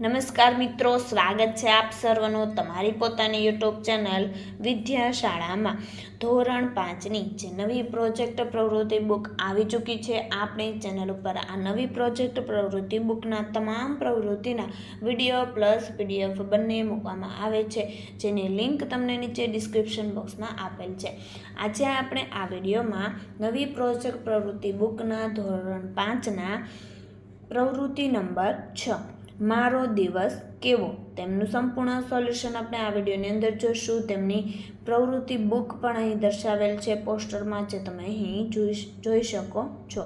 નમસ્કાર મિત્રો, સ્વાગત છે આપ સર્વનું તમારી પોતાની યુટ્યુબ ચેનલ વિદ્યાશાળામાં. ધોરણ પાંચની જે નવી પ્રોજેક્ટ પ્રવૃત્તિ બુક આવી ચૂકી છે આપણી ચેનલ ઉપર આ નવી પ્રોજેક્ટ પ્રવૃત્તિ બુકના તમામ પ્રવૃત્તિના વીડિયો પ્લસ પીડીએફ બંને મૂકવામાં આવે છે, જેની લિંક તમને નીચે ડિસ્ક્રિપ્શન બોક્સમાં આપેલ છે. આજે આપણે આ વિડીયોમાં નવી પ્રોજેક્ટ પ્રવૃત્તિ બુકના ધોરણ પાંચના પ્રવૃત્તિ નંબર છ મારો દિવસ કેવો? તેમનું સંપૂર્ણ સોલ્યુશન આપણે આ વિડીયોની અંદર જોઈશું. તેમની પ્રવૃત્તિ બુક પણ અહીં દર્શાવેલ છે પોસ્ટરમાં જે તમે અહીં જોઈ જોઈ શકો છો.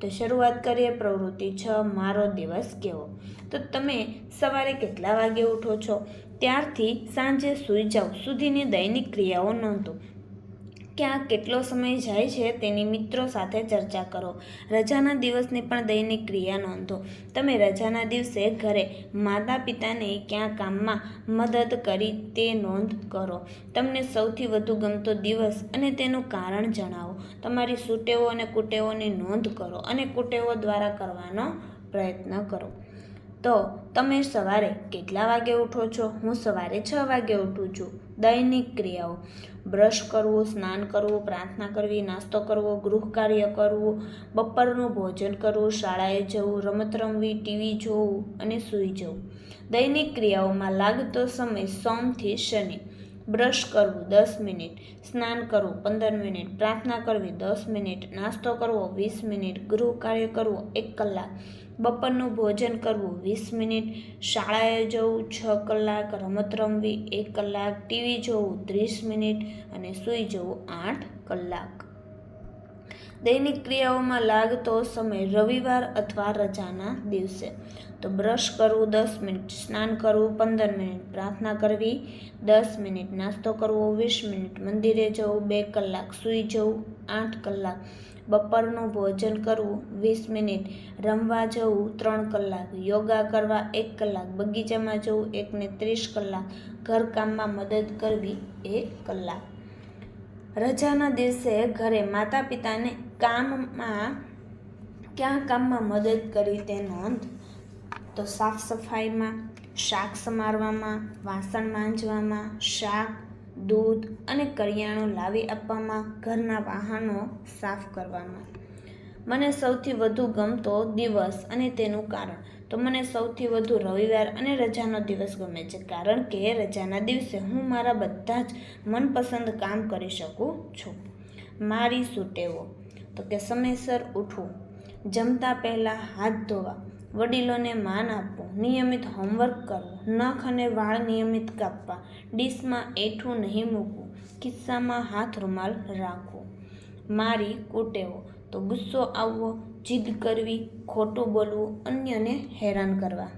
તો શરૂઆત કરીએ પ્રવૃત્તિ છ, મારો દિવસ કેવો? તો તમે સવારે કેટલા વાગે ઉઠો છો? ત્યારથી સાંજે સૂઈ જાઓ. સુધીની દૈનિક ક્રિયાઓ નોંધો. ક્યાં કેટલો સમય જાય છે તેની મિત્રો સાથે ચર્ચા કરો. રજાના દિવસની પણ દૈનિક ક્રિયા નોંધો. તમે રજાના દિવસે ઘરે માતા પિતાને ક્યાં કામમાં મદદ કરી તે નોંધ કરો. તમને સૌથી વધુ ગમતો દિવસ અને તેનું કારણ જણાવો. તમારી સુટેવો અને કુટેવોની નોંધ કરો અને કુટેવો દ્વારા કરવાનો પ્રયત્ન કરો. તો તમે સવારે કેટલા વાગે ઉઠો છો? હું સવારે છ વાગે ઉઠું છું. દૈનિક ક્રિયાઓ. બ્રશ કરવું, સ્નાન કરવું, પ્રાર્થના કરવી, નાસ્તો કરવો, ગૃહ કાર્ય કરવું, બપોરનું ભોજન કરવું, શાળાએ જવું, રમત રમવી, ટીવી જોવું અને સૂઈ જવું. દૈનિક ક્રિયાઓમાં લાગતો સમય સોમથી શનિ. બ્રશ કરવું દસ મિનિટ, સ્નાન કરવું પંદર મિનિટ, પ્રાર્થના કરવી દસ મિનિટ, નાસ્તો કરવો વીસ મિનિટ, ગૃહ કાર્ય કરવું એક કલાક. બપોરનું ભોજન કરવું. વીસ મિનિટ શાળાએ જવું, છ કલાક રમત રમવી, એક કલાક ટીવી જોવું, ત્રીસ મિનિટ અને સૂઈ જવું, આઠ કલાક. દૈનિક ક્રિયાઓમાં લાગતો સમય રવિવાર અથવા રજાના દિવસે. તો બ્રશ કરવું દસ મિનિટ, સ્નાન કરવું પંદર મિનિટ, પ્રાર્થના કરવી દસ મિનિટ, નાસ્તો કરવો વીસ મિનિટ, મંદિરે જવું બે કલાક, સૂઈ જવું આઠ કલાક. બપોરનું ભોજન કરવું, વીસ મિનિટ રમવા જવું, ત્રણ કલાક યોગા કરવા, એક કલાક બગીચામાં જવું, એકને ત્રીસ કલાક ઘરકામમાં મદદ કરવી એક કલાક. રજાના દિવસે ઘરે માતા પિતાને કામમાં, ક્યાં કામમાં મદદ કરી તે નોંધ તો સાફ સફાઈમાં, શાક સમારવામાં, વાસણ માંજવામાં, શાક દૂધ અને કરિયાણું લાવી આપવામાં ઘરના વાહનો સાફ કરવામાં. મને સૌથી વધુ ગમતો દિવસ અને તેનું કારણ. તો મને સૌથી વધુ રવિવાર અને રજાનો દિવસ ગમે છે. કારણ કે રજાના દિવસે હું મારા બધા જ મનપસંદ કામ કરી શકું છું. મારી સુટેવો. તો કે સમયસર ઉઠવું. જમતા પહેલાં હાથ ધોવા. વડીલોને માન આપવું નિયમિત હોમવર્ક કરવું નખ અને વાળ નિયમિત કાપવા, ડીશમાં એઠું નહીં મૂકવું ખિસ્સામાં હાથ રૂમાલ રાખવો. મારી કુટેવો, તો ગુસ્સો આવવો, જીદ કરવી, ખોટું બોલવું, અન્યને હેરાન કરવા.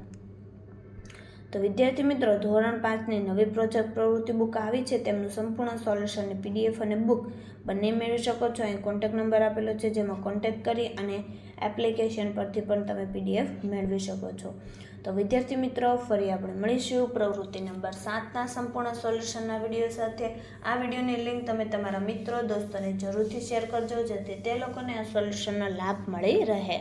તો વિદ્યાર્થી મિત્રો, ધોરણ પાંચની નવી પ્રોજેક્ટ પ્રવૃત્તિ બુક આવી છે. તેમનું સંપૂર્ણ સોલ્યુશન પીડીએફ અને બુક બંને મેળવી શકો છો. અહીં કોન્ટેક્ટ નંબર આપેલો છે, જેમાં કોન્ટેક્ટ કરી અને એપ્લિકેશન પરથી પણ તમે પીડીએફ મેળવી શકો છો. તો વિદ્યાર્થી મિત્રો, ફરી આપણે મળીશું પ્રવૃત્તિ નંબર સાતના સંપૂર્ણ સોલ્યુશનના વીડિયો સાથે. આ વિડીયોની લિંક તમે તમારા મિત્રો, દોસ્તોને જરૂરથી શેર કરજો, જેથી તે લોકોને આ સોલ્યુશનનો લાભ મળી રહે.